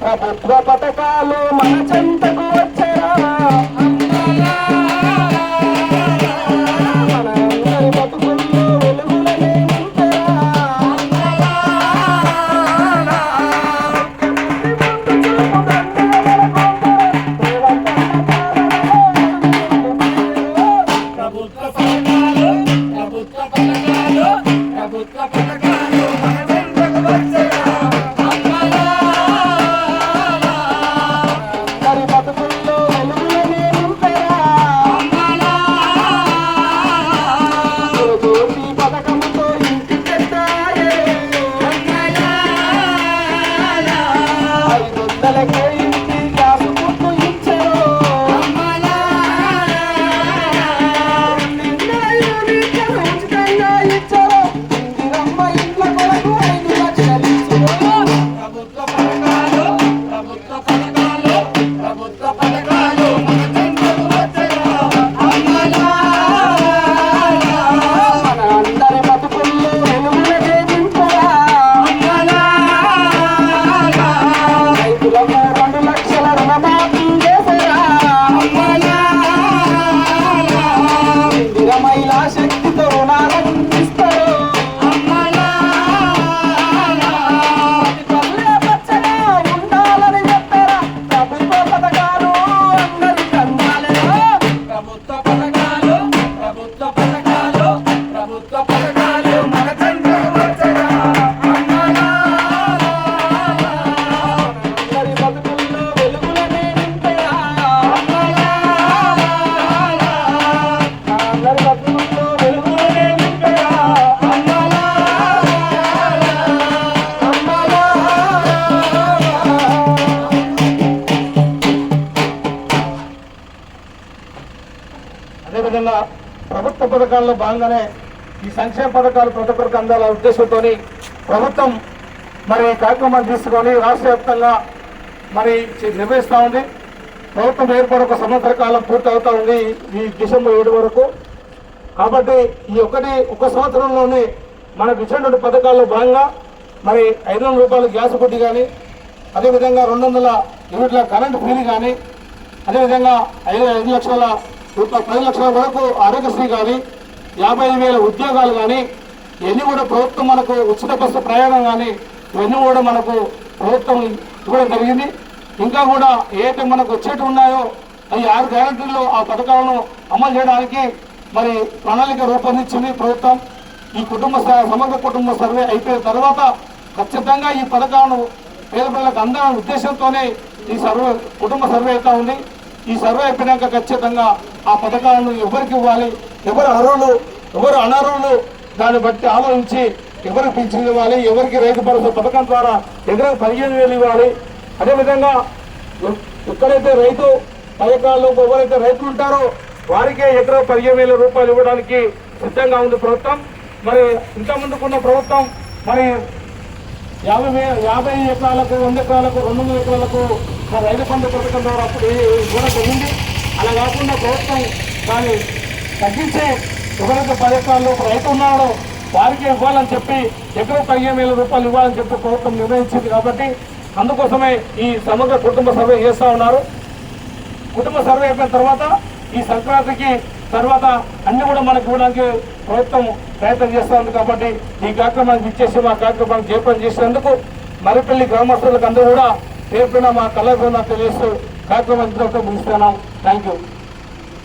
ప్రభుత్వ పథకాలు మన చెంతకు వచ్చరా ప్రభుత్వ పథకాలు ప్రభుత్వ పథకాలు ప్రభుత్వ పథకాలు. ఐదు అదేవిధంగా ప్రభుత్వ పథకాల్లో భాగంగానే ఈ సంక్షేమ పథకాలు ప్రతి ఒక్కరికి అందాల ఉద్దేశంతో ప్రభుత్వం మరి కార్యక్రమం తీసుకొని రాష్ట్ర వ్యాప్తంగా మరి నిర్వహిస్తూ ఉంది. ప్రభుత్వం ఏర్పడి ఒక సంవత్సర కాలం పూర్తి అవుతూ ఉంది ఈ డిసెంబర్ ఏడు వరకు. కాబట్టి ఈ ఒకటి ఒక సంవత్సరంలోనే మనకు ఇచ్చినటువంటి పథకాల్లో భాగంగా మరి ఐదు వందల రూపాయల గ్యాస్ బుడ్డి కానీ అదేవిధంగా రెండు వందల యూనిట్ల కరెంటు బిల్ కానీ అదేవిధంగా ఐదు ఐదు లక్షల రూపాయల పది లక్షల వరకు ఆరోగ్యశ్రీ కానీ యాభై వేల ఉద్యోగాలు కానీ ఇవన్నీ కూడా ప్రభుత్వం మనకు ఉచిత బస్సు ప్రయాణం కానీ ఇవన్నీ కూడా మనకు ప్రభుత్వం ఇవ్వడం జరిగింది. ఇంకా కూడా ఏటి మనకు వచ్చేటి ఉన్నాయో ఈ ఆరు గ్యారంటీల్లో ఆ పథకాలను అమలు చేయడానికి మరి ప్రణాళిక రూపొందించింది ప్రభుత్వం. ఈ కుటుంబ స- సమగ్ర కుటుంబ సర్వే అయిపోయిన తర్వాత ఖచ్చితంగా ఈ పథకాలను పేద ప్రజలకు అందాలనే ఉద్దేశంతోనే ఈ సర్వే కుటుంబ సర్వే అవుతా ఉంది. ఈ సర్వే అయిపోయినాక ఖచ్చితంగా ఆ పథకాలను ఎవరికి ఇవ్వాలి? ఎవరు అర్హులు? ఎవరు అనర్హులు? దాన్ని బట్టి ఆలోచించి ఎవరికి పింఛన్ ఇవ్వాలి? ఎవరికి రైతు భరోసా పథకం ద్వారా ఎకరకు పదిహేను వేలు ఇవ్వాలి. అదేవిధంగా ఎక్కడైతే రైతు పథకాల్లో ఎవరైతే రైతులు ఉంటారో వారికే ఎకరా పదిహేను వేల రూపాయలు ఇవ్వడానికి సిద్ధంగా ఉంది ప్రభుత్వం. మరి ఇంత ముందుకున్న ప్రభుత్వం మరి యాభై యాభై ఎకరాలకు వంద ఎకరాలకు రెండు వందల ఎకరాలకు రైతు పంట పథకం ద్వారా అప్పుడు ఇవ్వడం జరిగింది అలా కాకుండా ప్రభుత్వం దాన్ని తగ్గించే ఎవరైతే పది రైతు ఉన్నాడో వారికి ఇవ్వాలని చెప్పి ఎక్కువ పదిహేను వేల రూపాయలు ఇవ్వాలని చెప్పి ప్రభుత్వం నిర్ణయించింది కాబట్టి అందుకోసమే ఈ సమగ్ర కుటుంబ సర్వే చేస్తూ ఉన్నారు. కుటుంబ సర్వే అయిపోయిన తర్వాత ఈ సంక్రాంతికి తర్వాత అన్ని కూడా మనకు ఇవ్వడానికి ప్రభుత్వం ప్రయత్నం చేస్తుంది కాబట్టి ఈ కార్యక్రమానికి ఇచ్చేసి మా కార్యక్రమాన్ని జయప్రదం చేసినందుకు మరిపల్లి గ్రామస్తులకు అందరూ కూడా పేర్కొన్న మా కళాభివృద్ధి తెలియజేస్తూ కార్యక్రమం ఇంతవరకు ముగిస్తున్నాం. Thank you.